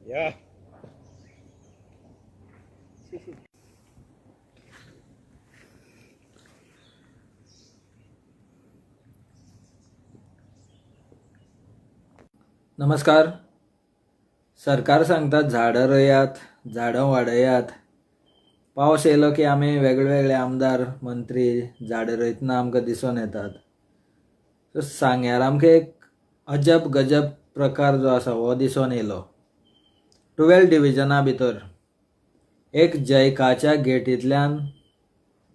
Ja. नमस्कार. सरकार सांगतात झाडं रोयात झाडं वाडयात पावस येयलो की आमी वेगळे आमदार मंत्री झाडां रोयतना आमकां दिसून येतात. सो सांग्यार आमकां एक अजब गजब प्रकार जो आसा हो दिसून येयलो टुवेल्व डिविजना भितर एक जैकाच्या गेटींतल्यान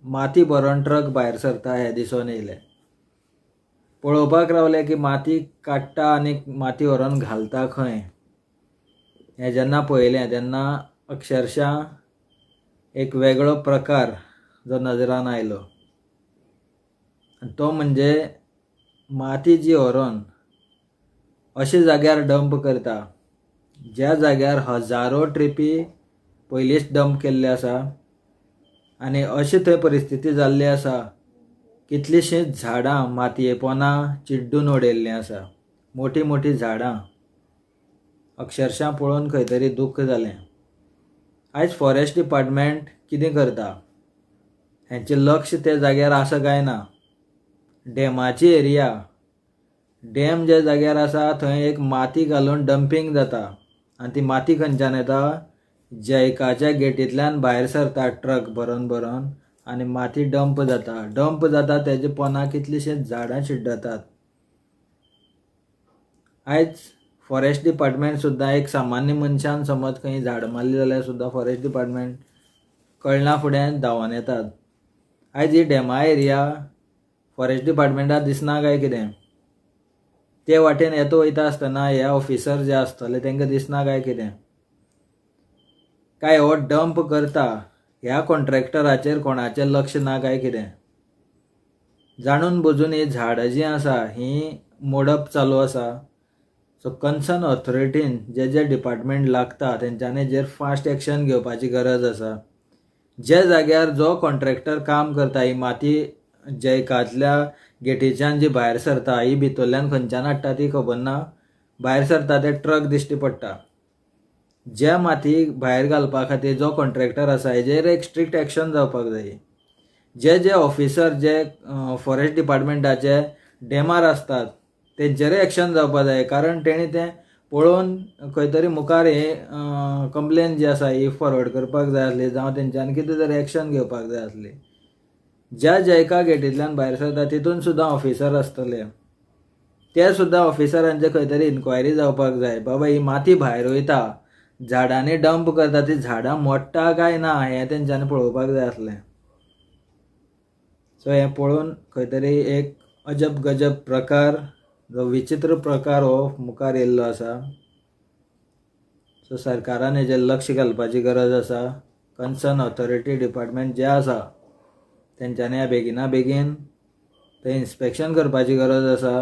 माती भरून ट्रक भायर सरता हें दिसून येयलें. पळोवपाक रावले की माती काडटा आनी माती व्हरोन घालता खंय. हें जेन्ना पळयलें तेन्ना अक्षरशा एक वेगळो प्रकार जो नजरान आयलो. तो म्हणजे माती जी व्हरोन अशे जाग्यार डंप करता. ज्या जाग्यार हजारो ट्रिपी पयलींच डंप केल्ले आसा आनी अशी थंय परिस्थिती जाल्ली आसा कितलींशींच झाडां मातये पोंदा चिड्डून उडयल्लीं आसा मोठी मोठी झाडां. अक्षरशा पळोवन खंय तरी दूख जालें. आयज फॉरेस्ट डिपार्टमेंट कितें करता? हेंचें लक्ष त्या जाग्यार आसा काय ना? डॅमाची एरिया. डॅम ज्या जाग्यार आसा थंय एक माती घालून डंपींग जाता. आनी ती माती खंयच्यान येता जैकाच्या गेटींतल्यान भायर सरता ट्रक भरोन भरोन आनी माती डंप जाता. डंप जाता तेजे पोंदा कितलींशींच झाडां शिड्डतात. आयज फॉरेस्ट डिपार्टमेंट सुद्दां एक सामान्य मनशान समज खंय झाड मारली जाल्यार सुद्दां फॉरेस्ट डिपार्टमेंट कळना फुडें धांवन येतात. आयज ही डॅमा एरिया फॉरेस्ट डिपार्टमेंटाक दिसना काय कितें? ते वाटेन येतो वयता आसतना हे ऑफिसर जे आसतले तांकां दिसना काय कितें? काय हो डंप करता? ह्या कॉन्ट्रॅक्टराचेर कोणाचें लक्ष ना काय कितें? जाणून बुजून ही झाडां जीं आसा ही मोडप चालू आसा. सो कन्सर्न ऑथॉरिटीन जे जे डिपार्टमेंट लागता तेंच्यांनी हेजेर फास्ट एक्शन घेवपाची गरज आसा. जे जाग्यार जो कॉन्ट्रॅक्टर काम करता ही माती जैकांतल्या गेटीच्यान जी भायर सरता ही भितरल्यान खंयच्यान हाडटा ती खबर ना. भायर सरता ते ट्रक दिश्टी पडटा. ज्या माती भायर घालपा खातीर जो कॉन्ट्रॅक्टर आसा हेजेर एक स्ट्रिक्ट एक्शन जावपाक जाय. जे जे ऑफिसर जे फॉरेस्ट डिपार्टमेंटाचे डेमार आसतात तेंचेरय एक्शन जावपाक जाय. कारण तेणी तें पळोवन खंय तरी मुखार हे कंप्लेन जी आसा ही फॉरवर्ड करपाक जाय आसली जावं तेंच्यांनी कितें तरी एक्शन घेवपाक जाय आसली. ज्या जयका गेटींतल्यान भायर सरता तितून सुद्दां ऑफिसर आसतले ते सुद्दां ऑफिसरांचे खंय तरी इन्क्वायरी जावपाक जाय. बाबा ही माती भायर वयता. झाडांनी डंप करता ती झाडां मोडटा काय ना हें तेंच्यांनी पळोवपाक जाय आसलें. सो हें पळोवन खंय तरी एक अजब गजब प्रकार जो विचित्र प्रकार हो मुखार येयल्लो आसा. सो सरकारान हेजेर लक्ष घालपाची गरज आसा. कन्सर्न ऑथॉरिटी डिपार्टमेंट जे आसा तेंच्यांनी ह्या बेगिना बेगीन थंय इन्स्पेक्शन करपाची गरज आसा.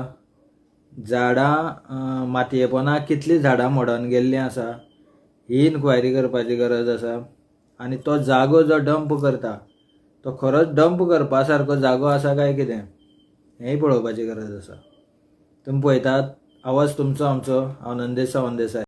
झाडां मातयेपोंदां कितलीं झाडां मोडोन गेल्लीं आसा ही इन्क्वायरी करपाची गरज आसा. आनी तो जागो जो डंप करता तो खरोच डंप करपा सारको जागो आसा काय कितें? हेंय पळोवपाची गरज आसा. तुमी पळयतात आवाज तुमचो आमचो हांव नंदेश सावंत देसाय